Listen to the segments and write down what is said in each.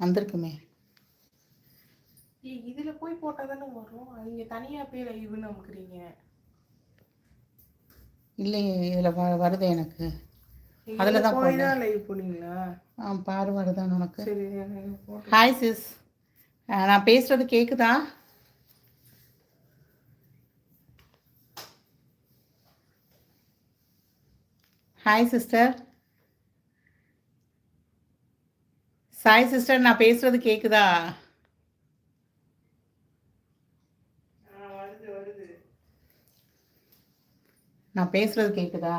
வந்திருக்குமே. இதுல போய் போட்டா தானே வரும்? நீங்க தனியா போய் லைவ்னு அமுக்குறீங்க. இல்லையே இதில் வருது எனக்கு. அதுல தான் போய் தான் லைவ் போனீங்களா ஆ பாரு வருதான் உனக்கு? ஹாய் சிஸ் நான் பேசுறது கேக்குதா? ஹாய் சிஸ்டர் சாய் சிஸ்டர் நான் பேசுறது கேக்குதா? நான் பேசுறது கேக்குதா?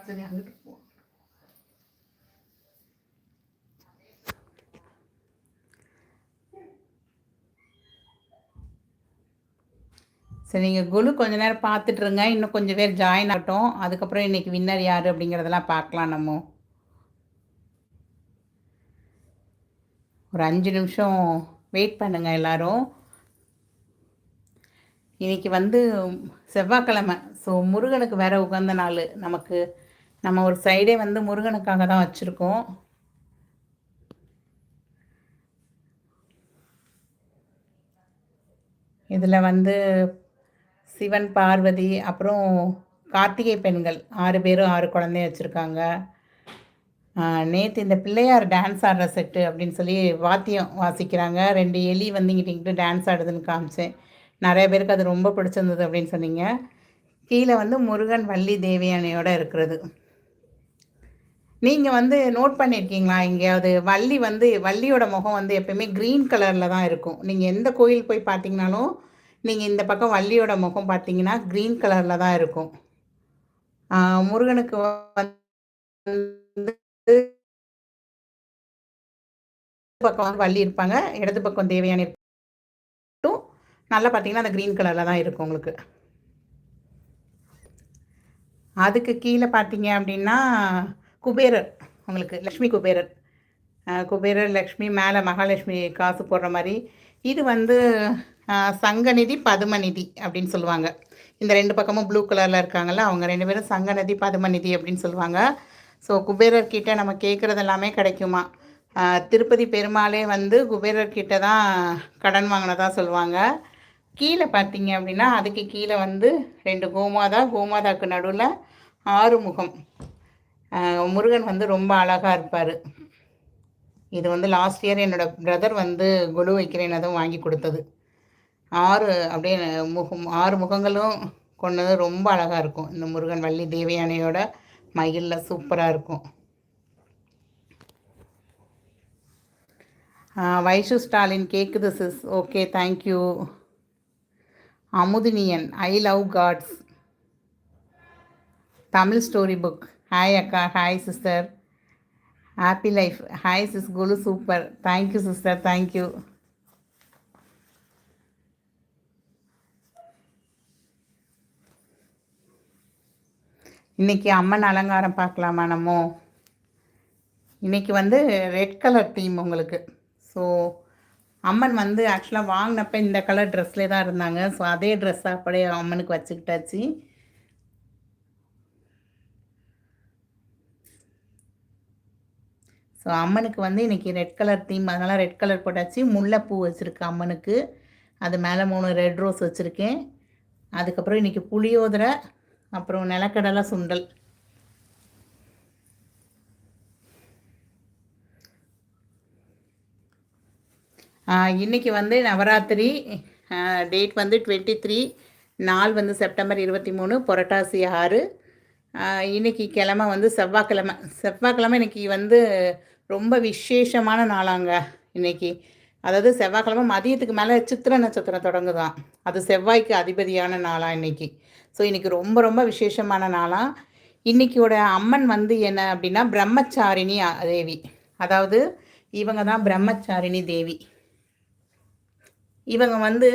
சரி அங்கிட்டு சரி நீங்கள் குழு கொஞ்ச நேரம் பார்த்துட்ருங்க இன்னும் கொஞ்சம் பேர் ஜாயின் ஆகட்டும். அதுக்கப்புறம் இன்னைக்கு வின்னர் யார் அப்படிங்கிறதெல்லாம் பார்க்கலாம் நம்ம. ஒரு அஞ்சு நிமிஷம் வெயிட் பண்ணுங்க எல்லாரும். இன்றைக்கி வந்து செவ்வாய்க்கிழமை. ஸோ முருகனுக்கு வேற உகந்த நாள். நமக்கு நம்ம ஒரு சைடே வந்து முருகனுக்காக தான் வச்சுருக்கோம். இதில் வந்து சிவன் பார்வதி அப்புறம் கார்த்திகை பெண்கள். ஆறு பேரும் ஆறு குழந்தைய வச்சுருக்காங்க. நேற்று இந்த பிள்ளையார் டான்ஸ் ஆடுற செட்டு அப்படின்னு சொல்லி வாத்தியம் வாசிக்கிறாங்க. ரெண்டு எலி வந்து இங்கிட்டு டான்ஸ் ஆடுதுன்னு காமிச்சேன். நிறைய பேருக்கு அது ரொம்ப பிடிச்சிருந்தது அப்படின்னு சொன்னீங்க. கீழே வந்து முருகன் வள்ளி தேவியானையோட இருக்கிறது. நீங்கள் வந்து நோட் பண்ணியிருக்கீங்களா எங்கேயாவது வள்ளி வந்து வள்ளியோட முகம் வந்து எப்பயுமே க்ரீன் கலரில் தான் இருக்கும். நீங்கள் எந்த கோயில் போய் பார்த்தீங்கனாலும் நீங்கள் இந்த பக்கம் வள்ளியோட முகம் பார்த்தீங்கன்னா க்ரீன் கலரில் தான் இருக்கும். முருகனுக்கு வந்து பக்கம் வந்து வள்ளி இருப்பாங்க. இடது பக்கம் தேவையான இருக்கும். நல்லா பார்த்தீங்கன்னா அந்த க்ரீன் கலரில் தான் இருக்கும் உங்களுக்கு. அதுக்கு கீழே பார்த்தீங்க அப்படின்னா குபேரர் உங்களுக்கு லக்ஷ்மி குபேரர். குபேரர் லக்ஷ்மி மேலே மகாலட்சுமி காசு போடுற மாதிரி. இது வந்து சங்கநிதி பதுமநிதி அப்படின்னு சொல்லுவாங்க. இந்த ரெண்டு பக்கமும் ப்ளூ கலரில் இருக்காங்கல்ல அவங்க ரெண்டு பேரும் சங்கநிதி பதுமநிதி அப்படின்னு சொல்லுவாங்க. ஸோ குபேரர்கிட்ட நம்ம கேட்குறது எல்லாமே கிடைக்குமா? திருப்பதி பெருமாளே வந்து குபேரர்கிட்ட தான் கடன் வாங்கினதாக சொல்லுவாங்க. கீழே பார்த்தீங்க அப்படின்னா அதுக்கு கீழே வந்து ரெண்டு கோமாதா கோமாதாக்கு நடுவில் ஆறுமுகம். முருகன் வந்து ரொம்ப அழகாக இருப்பார். இது வந்து லாஸ்ட் இயர் என்னோடய பிரதர் வந்து குழு வைக்கிறேன் அதுவும் வாங்கி கொடுத்தது. ஆறு அப்படியே முகம் ஆறு முகங்களும் கொண்டது ரொம்ப அழகாக இருக்கும். இந்த முருகன் வள்ளி தேவயானையோட மயிலில் சூப்பராக இருக்கும். வைஷு ஸ்டாலின் கேட்குது sis okay thank you Amudhiniyan I love gods Tamil story book hi அக்கா. Hi sister happy life hi sis Golu super thank you sister thank you இன்னைக்கு அம்மன் அலங்காரம் பார்க்கலாமா நம்ம? இன்னைக்கு வந்து ரெட் கலர் தீம் உங்களுக்கு. ஸோ அம்மன் வந்து ஆக்சுவலாக வாங்கினப்ப இந்த கலர் ட்ரெஸ்லேயே தான் இருந்தாங்க. ஸோ அதே ட்ரெஸ் அப்படியே அம்மனுக்கு வச்சுக்கிட்டாச்சு. ஸோ அம்மனுக்கு வந்து இன்றைக்கி ரெட் கலர் தீம் அதனால் ரெட் கலர் போட்டாச்சு. முல்லைப்பூ வச்சுருக்கு அம்மனுக்கு. அது மேலே மூணு ரெட் ரோஸ் வச்சுருக்கேன். அதுக்கப்புறம் இன்னைக்கு புளியோதரை அப்புறம் நிலக்கடலை சுண்டல். இன்றைக்கி இன்னைக்கு வந்து நவராத்திரி டேட் வந்து டுவெண்ட்டி த்ரீ நாள் வந்து செப்டம்பர் இருபத்தி மூணு புரட்டாசி ஆறு. இன்றைக்கி இன்னைக்கு கிழமை வந்து செவ்வாய்க்கிழமை. செவ்வாய்க்கிழமை இன்றைக்கி வந்து ரொம்ப விசேஷமான நாளாங்க இன்னைக்கு. அதாவது செவ்வாய்க்கிழமை மதியத்துக்கு மேலே சித்திர நட்சத்திரம் தொடங்குதான். அது செவ்வாய்க்கு அதிபதியான நாளாக இன்னைக்கு. ஸோ இன்னைக்கு ரொம்ப ரொம்ப விசேஷமான நாளாக இன்னைக்கியோட அம்மன் வந்து என்ன அப்படின்னா பிரம்மச்சாரிணி தேவி. அதாவது இவங்க தான் பிரம்மச்சாரிணி தேவி. இவங்க வந்து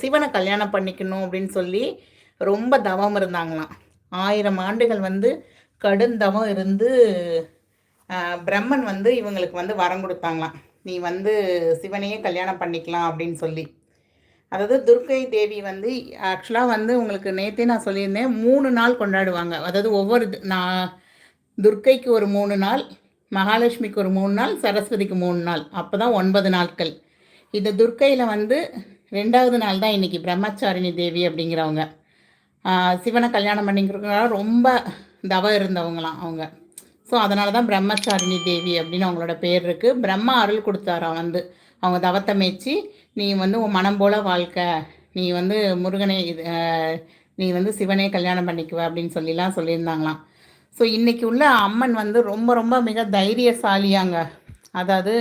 சிவனை கல்யாணம் பண்ணிக்கணும் அப்படின்னு சொல்லி ரொம்ப தவம் இருந்தாங்களாம். ஆயிரம் ஆண்டுகள் வந்து கடுந்தவம் இருந்து பிரம்மன் வந்து இவங்களுக்கு வந்து வரம் கொடுத்தாங்களாம். நீ வந்து சிவனையே கல்யாணம் பண்ணிக்கலாம் அப்படின்னு சொல்லி. அதாவது துர்க்கை தேவி வந்து ஆக்சுவலாக வந்து உங்களுக்கு நேற்றே நான் சொல்லியிருந்தேன் மூணு நாள் கொண்டாடுவாங்க. அதாவது ஒவ்வொரு நான் துர்க்கைக்கு ஒரு மூணு நாள் மகாலட்சுமிக்கு ஒரு மூணு நாள் சரஸ்வதிக்கு மூணு நாள். அப்போ தான் ஒன்பது நாட்கள். இந்த துர்க்கையில் வந்து ரெண்டாவது நாள் தான் இன்றைக்கி பிரம்மச்சாரிணி தேவி அப்படிங்கிறவங்க. சிவனை கல்யாணம் பண்ணிக்கிறவங்க ரொம்ப தவ இருந்தவங்களாம் அவங்க. ஸோ அதனால தான் பிரம்மச்சாரிணி தேவி அப்படின்னு அவங்களோட பேர் இருக்குது பிரம்மா அருள் கொடுத்தாராம் வந்து. அவங்க தவத்தை மேய்ச்சி நீ வந்து உன் மனம் போல வாழ்க்கை. நீ வந்து முருகனை இது நீ வந்து சிவனே கல்யாணம் பண்ணிக்குவ அப்படின்னு சொல்லிலாம் சொல்லியிருந்தாங்களாம். ஸோ இன்னைக்கு உள்ள அம்மன் வந்து ரொம்ப ரொம்ப மிக தைரியசாலியாங்க. அதாவது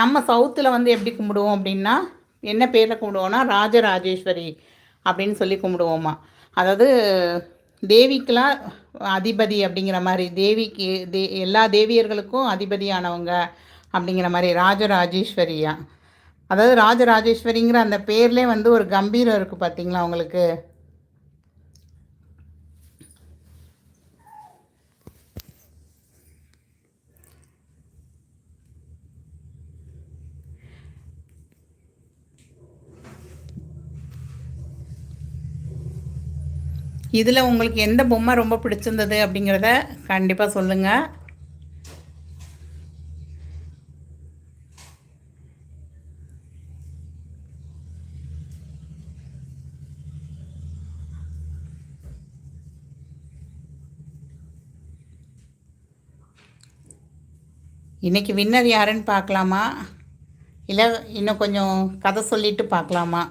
நம்ம சவுத்தில் வந்து எப்படி கும்பிடுவோம் அப்படின்னா என்ன பேரில் கும்பிடுவோம்னா ராஜராஜேஸ்வரி அப்படின்னு சொல்லி கும்பிடுவோமா. அதாவது தேவிக்கெலாம் அதிபதி அப்படிங்கிற மாதிரி தேவிக்கு தே எல்லா தேவியர்களுக்கும் அதிபதியானவங்க அப்படிங்கிற மாதிரி ராஜராஜேஸ்வரியா. அதாவது ராஜராஜேஸ்வரிங்கிற அந்த பேர்லேயே வந்து ஒரு கம்பீரம் இருக்குது பார்த்தீங்களா உங்களுக்கு? இதில் உங்களுக்கு எந்த பொம்மை ரொம்ப பிடிச்சிருந்தது அப்படிங்கிறத கண்டிப்பாக சொல்லுங்கள் இன்னைக்கு வின்னர் யாருன்னு பார்க்கலாமா? இல்லை இன்னும் கொஞ்சம் கதை சொல்லிட்டு பார்க்கலாமா?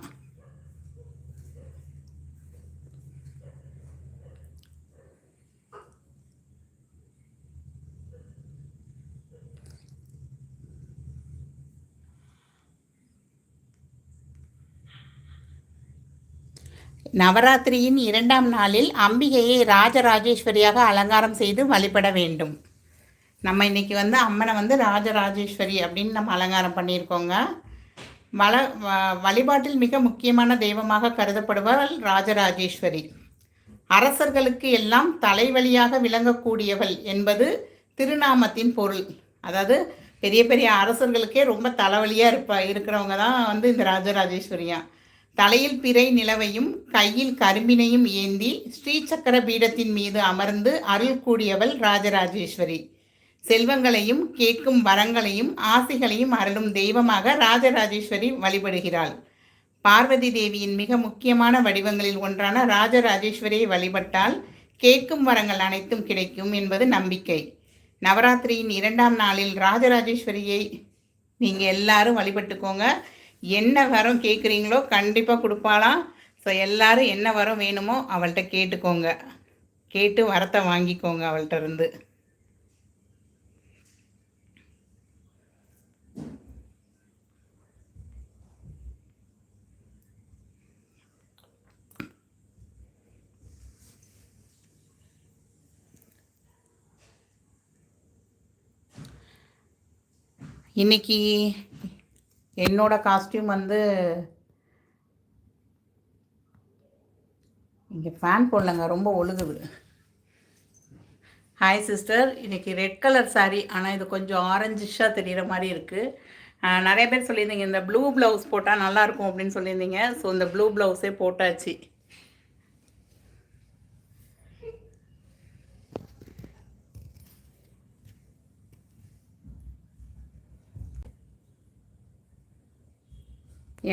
நவராத்திரியின் இரண்டாம் நாளில் அம்பிகையை ராஜராஜேஸ்வரியாக அலங்காரம் செய்து வழிபட வேண்டும். நம்ம இன்னைக்கு வந்து அம்மனை வந்து ராஜராஜேஸ்வரி அப்படின்னு நம்ம அலங்காரம் பண்ணியிருக்கோங்க. வள வ- வழிபாட்டில் மிக முக்கியமான தெய்வமாக கருதப்படுபவள் ராஜராஜேஸ்வரி. அரசர்களுக்கு எல்லாம் தலைவலியாக விளங்கக்கூடியவள் என்பது திருநாமத்தின் பொருள். அதாவது பெரிய பெரிய அரசர்களுக்கே ரொம்ப தலைவலியாக இருப்ப இருக்கிறவங்க தான் வந்து இந்த ராஜராஜேஸ்வரியா. தலையில் பிறை நிலவையும் கையில் கரும்பினையும் ஏந்தி ஸ்ரீசக்கர பீடத்தின் மீது அமர்ந்து அருள் கூடியவள் ராஜராஜேஸ்வரி. செல்வங்களையும் கேட்கும் வரங்களையும் ஆசிகளையும் அருளும் தெய்வமாக ராஜராஜேஸ்வரி வழிபடுகிறாள். பார்வதி தேவியின் மிக முக்கியமான வடிவங்களில் ஒன்றான ராஜராஜேஸ்வரியை வழிபட்டால் கேட்கும் வரங்கள் அனைத்தும் கிடைக்கும் என்பது நம்பிக்கை. நவராத்திரியின் இரண்டாம் நாளில் ராஜராஜேஸ்வரியை நீங்கள் எல்லாரும் வழிபட்டுக்கோங்க. என்ன வரம் கேட்குறீங்களோ கண்டிப்பாக கொடுப்பாளாம். ஸோ எல்லாரும் என்ன வரம் வேணுமோ அவள்கிட்ட கேட்டுக்கோங்க. கேட்டு வரத்தை வாங்கிக்கோங்க அவள்கிட்ட இருந்து. இன்னைக்கு என்னோட காஸ்டியூம் வந்து இங்கே ஃபேன் போடலங்க ரொம்ப ஒழுகுது. ஹாய் சிஸ்டர் இன்றைக்கி ரெட் கலர் சாரீ ஆனால் இது கொஞ்சம் ஆரஞ்சிஷாக தெரிகிற மாதிரி இருக்குது நிறைய பேர் சொல்லியிருந்தீங்க இந்த ப்ளூ ப்ளவுஸ் போட்டால் நல்லாயிருக்கும் அப்படின்னு சொல்லியிருந்தீங்க. ஸோ இந்த ப்ளூ ப்ளவுஸே போட்டாச்சு.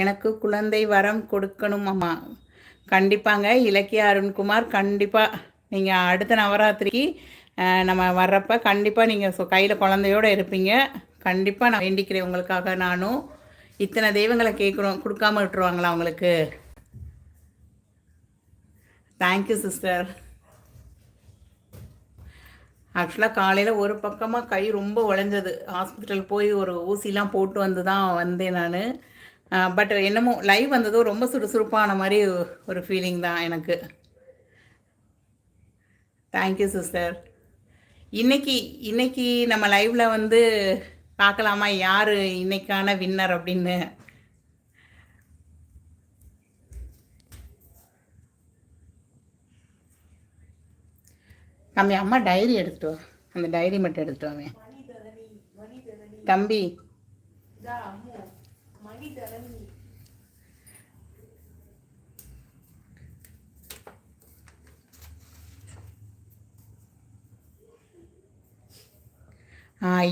எனக்கு குழந்தை வரம் கொடுக்கணும் அம்மா கண்டிப்பாங்க. இலக்கிய அருண்குமார் கண்டிப்பாக நீங்கள் அடுத்த நவராத்திரிக்கு நம்ம வர்றப்ப கண்டிப்பாக நீங்கள் கையில் குழந்தையோடு இருப்பீங்க. கண்டிப்பாக நான் வேண்டிக்கிறேன் உங்களுக்காக நானும் இத்தனை தெய்வங்களை கேட்குறோம் கொடுக்காம விட்டுருவாங்களா உங்களுக்கு? தேங்க்யூ சிஸ்டர் ஆக்சுவலாக காலையில் ஒரு பக்கமாக கை ரொம்ப உழைஞ்சது ஹாஸ்பிட்டல் போய் ஒரு ஊசிலாம் போட்டு வந்து தான் வந்தேன் நான். பட் என்னமோ லைவ் வந்ததும் ரொம்ப சுறுசுறுப்பான மாதிரி ஒரு ஃபீலிங் தான் எனக்கு. தேங்க்யூ சிஸ்டர் இன்னைக்கு இன்னைக்கு நம்ம லைவ்ல வந்து பார்க்கலாமா? யார் இன்னைக்கான வின்னர் அப்படின்னு? நம்ம அம்மா டைரி எடுத்துட்டு அந்த டைரி மட்டும் எடுத்துட்டு தம்பி.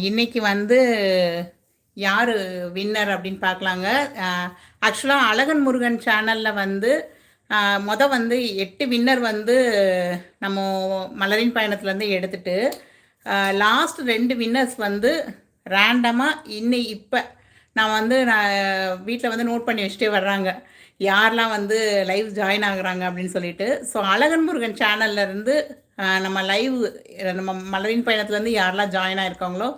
இன்னைக்கு வந்து யார் வின்னர் அப்படின்னு பார்க்கலாங்க. ஆக்சுவலாக அழகன் முருகன் சேனலில் வந்து மொதல் வந்து எட்டு வின்னர் வந்து நம்ம மலரின் பயணத்துலேருந்து எடுத்துட்டு லாஸ்ட் ரெண்டு வின்னர்ஸ் வந்து ரேண்டமாக இன்னை இப்போ நான் வந்து நான் வீட்டில் வந்து நோட் பண்ணி வச்சுட்டே வர்றாங்க. யாரெல்லாம் வந்து லைவ் ஜாயின் ஆகுறாங்க அப்படின்னு சொல்லிட்டு. ஸோ அழகன் முருகன் சேனல்ல இருந்து நம்ம லைவ் நம்ம மலரின் பயணத்துலேருந்து யாரெல்லாம் ஜாயின் ஆகிருக்காங்களோ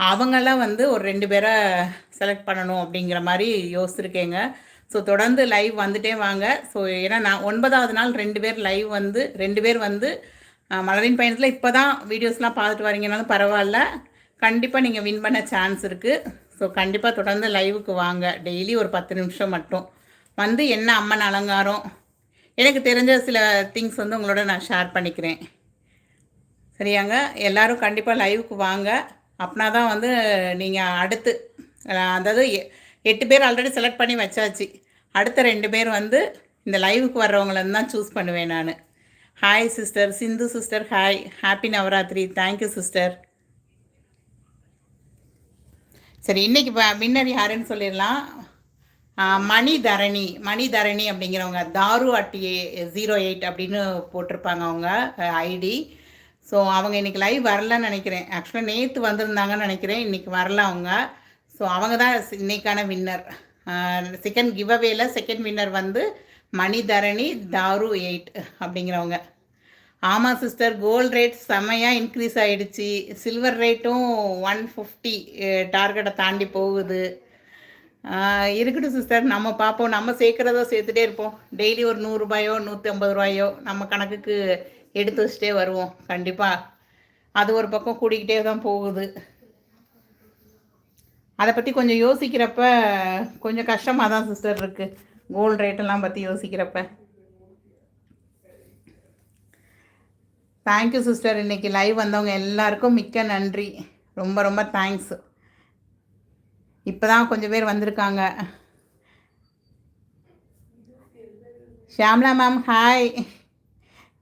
அவங்கெல்லாம் வந்து ஒரு ரெண்டு பேரை செலக்ட் பண்ணணும் அப்படிங்கிற மாதிரி யோசிச்சிருக்கேங்க. ஸோ தொடர்ந்து லைவ் வந்துட்டே வாங்க. ஸோ ஏன்னா நான் ஒன்பதாவது நாள் ரெண்டு பேர் லைவ் வந்து ரெண்டு பேர் வந்து மலரின் பயணத்தில் இப்போ தான் வீடியோஸ்லாம் பார்த்துட்டு வரீங்கனாலும் பரவாயில்ல. கண்டிப்பாக நீங்கள் வின் பண்ண சான்ஸ் இருக்குது ஸோ கண்டிப்பாக தொடர்ந்து லைவுக்கு வாங்க. டெய்லி ஒரு பத்து நிமிஷம் மட்டும். வந்து என்ன அம்மன் அலங்காரம்? எனக்கு தெரிஞ்ச சில திங்ஸ் வந்து உங்களோட நான் ஷேர் பண்ணிக்கிறேன். சரியாங்க? எல்லாரும் கண்டிப்பாக லைவுக்கு வாங்க. அப்படின்னா தான் வந்து நீங்கள் அடுத்து அதாவது எ- எட்டு பேர் ஆல்ரெடி செலக்ட் பண்ணி வச்சாச்சு. அடுத்த ரெண்டு பேர் வந்து இந்த லைவுக்கு வர்றவங்கள தான் சூஸ் பண்ணுவேன் நான். Hi sister Sindhu sister hi happy Navratri thank you sister சரி இன்னைக்கு வின்னர் யாருன்னு சொல்லிடலாம். மணிதரணி மணிதரணி அப்படிங்கிறவங்க தாரு அட்டி ஜீரோ எயிட் அப்படின்னு போட்டிருப்பாங்க அவங்க ஐடி ஸோ அவங்க இன்றைக்கி லைவ் வரலன்னு நினைக்கிறேன். ஆக்சுவலாக நேற்று வந்திருந்தாங்கன்னு நினைக்கிறேன். இன்றைக்கி வரல அவங்க. ஸோ அவங்க தான் இன்னைக்கான வின்னர் செகண்ட் கிவ் அவேல செகண்ட் வின்னர் வந்து மணிதரணி தாரு எயிட் அப்படிங்கிறவங்க. ஆமாம் சிஸ்டர் கோல்ட் ரேட் செமையாக இன்க்ரீஸ் ஆகிடுச்சி சில்வர் ரேட்டும் ஒன் ஃபிஃப்டி டார்கெட்டை தாண்டி போகுது. இருக்கட்டும் சிஸ்டர் நம்ம பார்ப்போம். நம்ம சேர்க்குறதோ சேர்த்துட்டே இருப்போம். டெய்லி ஒரு நூறுரூபாயோ நூற்றி ஐம்பது ரூபாயோ நம்ம கணக்குக்கு எடுத்து வச்சுட்டே வருவோம். கண்டிப்பாக அது ஒரு பக்கம் கூடிக்கிட்டே தான் போகுது. அதை பற்றி கொஞ்சம் யோசிக்கிறப்ப கொஞ்சம் கஷ்டமாக தான் சிஸ்டர் இருக்குது கோல்டு ரேட்டெல்லாம் பற்றி யோசிக்கிறப்ப. தேங்க்யூ சிஸ்டர் இன்னைக்கு லைவ் வந்தவங்க எல்லாருக்கும் மிக்க நன்றி. ரொம்ப ரொம்ப தேங்க்ஸ் இப்போ தான் கொஞ்சம் பேர் வந்திருக்காங்க. ஷியாம்லா மேம் ஹாய்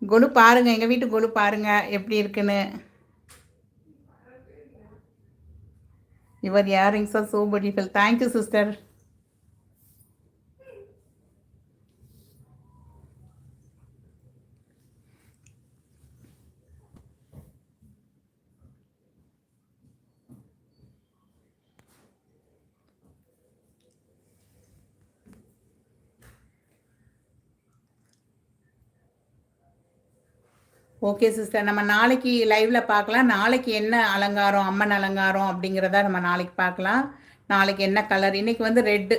கொலு பாருங்கள் எங்கள் வீட்டு கொலு பாருங்கள் எப்படி இருக்குன்னு. Your earrings are so beautiful thank you sister okay sister நம்ம நாளைக்கு லைவ்ல பார்க்கலாம். நாளைக்கு என்ன அலங்காரம் அம்மன் அலங்காரம் அப்படிங்கிறத நம்ம நாளைக்கு பார்க்கலாம். நாளைக்கு என்ன கலர் இன்னைக்கு வந்து ரெட்டு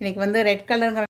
இன்னைக்கு வந்து ரெட் கலருங்கிற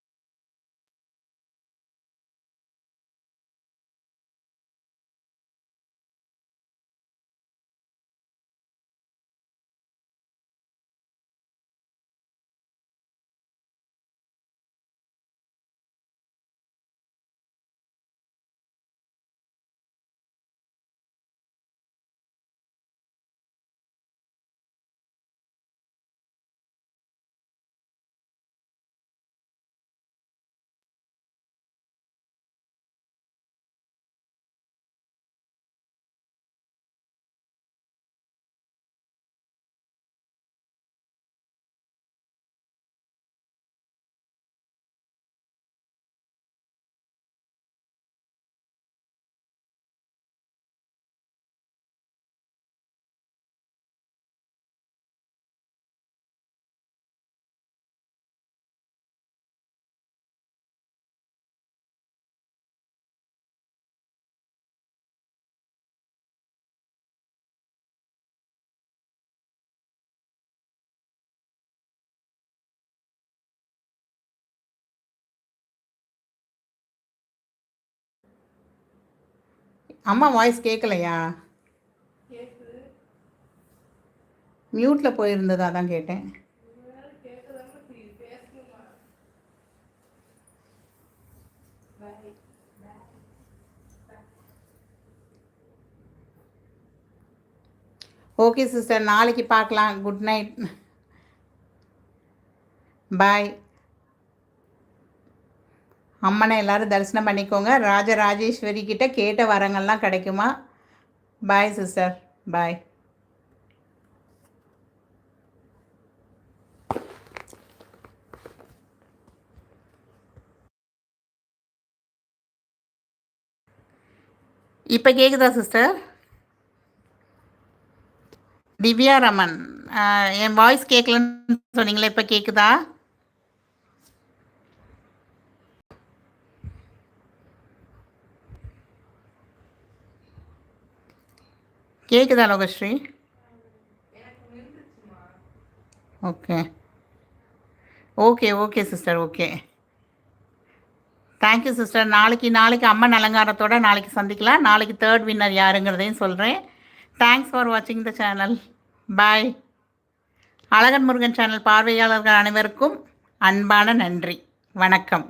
அம்மா வாய்ஸ் கேட்கலையா மியூட்டில் போயிருந்ததா தான் கேட்டேன். ஓகே சிஸ்டர் நாளைக்கு பார்க்கலாம். குட் நைட் பாய் அம்மனை எல்லாரும் தரிசனம் பண்ணிக்கோங்க. ராஜராஜேஸ்வரி கிட்ட கேட்ட வரங்கள்லாம் கிடைக்குமா? பாய் சிஸ்டர் பாய் இப்போ கேட்குதா சிஸ்டர் திவ்யா ரமன். என் வாய்ஸ் கேட்கலன்னு சொன்னீங்களே இப்போ கேட்குதா கேட்குதா Lokashree? Okay. Okay okay sister okay. Thank you sister நாளைக்கு நாளைக்கு அம்மன் அலங்காரத்தோட நாளைக்கு சந்திக்கலாம். நாளைக்கு தேர்ட் வின்னர் யாருங்கிறதையும் சொல்கிறேன் தேங்க்ஸ் ஃபார் வாட்சிங் the channel bye Azhagan Murugan channel பார்வையாளர்கள் அனைவருக்கும் அன்பான நன்றி. வணக்கம்.